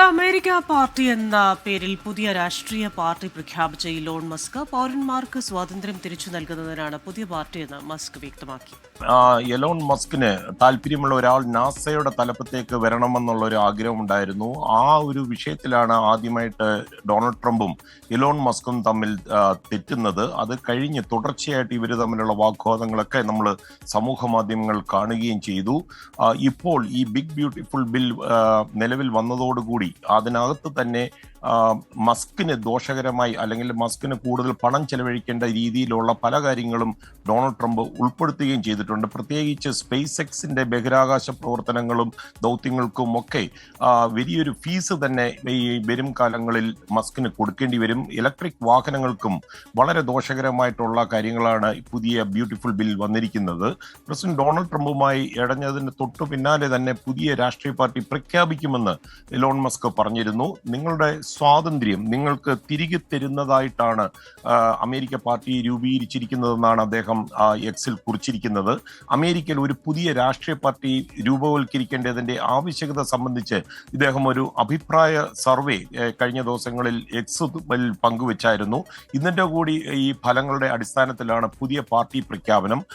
America party എന്ന പേരിൽ പുതിയ രാഷ്ട്രീയ പാർട്ടി പ്രഖ്യാപിച്ച ഇലോൺ മസ്ക് പൗരന്മാർക്ക് സ്വാതന്ത്ര്യം തിരിച്ചു നൽകുന്നതിനാണ് പുതിയ പാർട്ടിയെന്ന് മസ്ക് വ്യക്തമാക്കി. എലോൺ മസ്കിന് താല്പര്യമുള്ള ഒരാൾ നാസയുടെ തലപ്പത്തേക്ക് വരണമെന്നുള്ള ഒരു ആഗ്രഹം ഉണ്ടായിരുന്നു ആ ഒരു വിഷയത്തിലാണ് ആദ്യമായിട്ട് ഡൊണാൾഡ് ട്രംപും എലോൺ മസ്കും തമ്മിൽ തെറ്റുന്നത്. അത് കഴിഞ്ഞ് തുടർച്ചയായിട്ട് ഇവർ തമ്മിലുള്ള വാഗ്വാദങ്ങളൊക്കെ നമ്മൾ സമൂഹ മാധ്യമങ്ങൾ കാണുകയും ചെയ്തു. ഇപ്പോൾ ഈ ബിഗ് ബ്യൂട്ടിഫുൾ ബിൽ നിലവിൽ വന്നതോടുകൂടി അതിനകത്ത് തന്നെ മസ്കിന് ദോഷകരമായി അല്ലെങ്കിൽ മസ്കിന് കൂടുതൽ പണം ചെലവഴിക്കേണ്ട രീതിയിലുള്ള പല കാര്യങ്ങളും ഡൊണാൾഡ് ട്രംപ് ഉൾപ്പെടുത്തുകയും ചെയ്തിട്ടുണ്ട്. പ്രത്യേകിച്ച് സ്പേസ് എക്സിന്റെ ബഹിരാകാശ പ്രവർത്തനങ്ങളും ദൗത്യങ്ങൾക്കും ഒക്കെ വലിയൊരു ഫീസ് തന്നെ ഈ വരും കാലങ്ങളിൽ മസ്കിന് കൊടുക്കേണ്ടി വരും. ഇലക്ട്രിക് വാഹനങ്ങൾക്കും വളരെ ദോഷകരമായിട്ടുള്ള കാര്യങ്ങളാണ് പുതിയ ബ്യൂട്ടിഫുൾ ബിൽ വന്നിരിക്കുന്നത്. പ്രസിഡന്റ് ഡൊണാൾഡ് ട്രംപുമായി ഇടഞ്ഞതിന് തൊട്ടു പിന്നാലെ തന്നെ പുതിയ രാഷ്ട്രീയ പാർട്ടി പ്രഖ്യാപിക്കുമെന്ന് ഇലോൺ മസ്ക് പറഞ്ഞിരുന്നു. നിങ്ങളുടെ സ്വാതന്ത്ര്യം നിങ്ങൾക്ക് തിരികെ തരുന്നതായിട്ടാണ് അമേരിക്ക പാർട്ടി രൂപീകരിച്ചിരിക്കുന്നതെന്നാണ് അദ്ദേഹം ആ, എക്സിൽ കുറിച്ചിരിക്കുന്നത്. അമേരിക്കയിൽ ഒരു പുതിയ രാഷ്ട്രീയ പാർട്ടി രൂപവൽക്കരിക്കേണ്ടതിന്റെ ആവശ്യകത സംബന്ധിച്ച് ഇദ്ദേഹം ഒരു അഭിപ്രായ സർവേ കഴിഞ്ഞ ദിവസങ്ങളിൽ എക്സ് പങ്കുവച്ചായിരുന്നു. ഇതിന്റെ കൂടി ഈ ഫലങ്ങളുടെ അടിസ്ഥാനത്തിലാണ് പുതിയ പാർട്ടി പ്രഖ്യാപനം.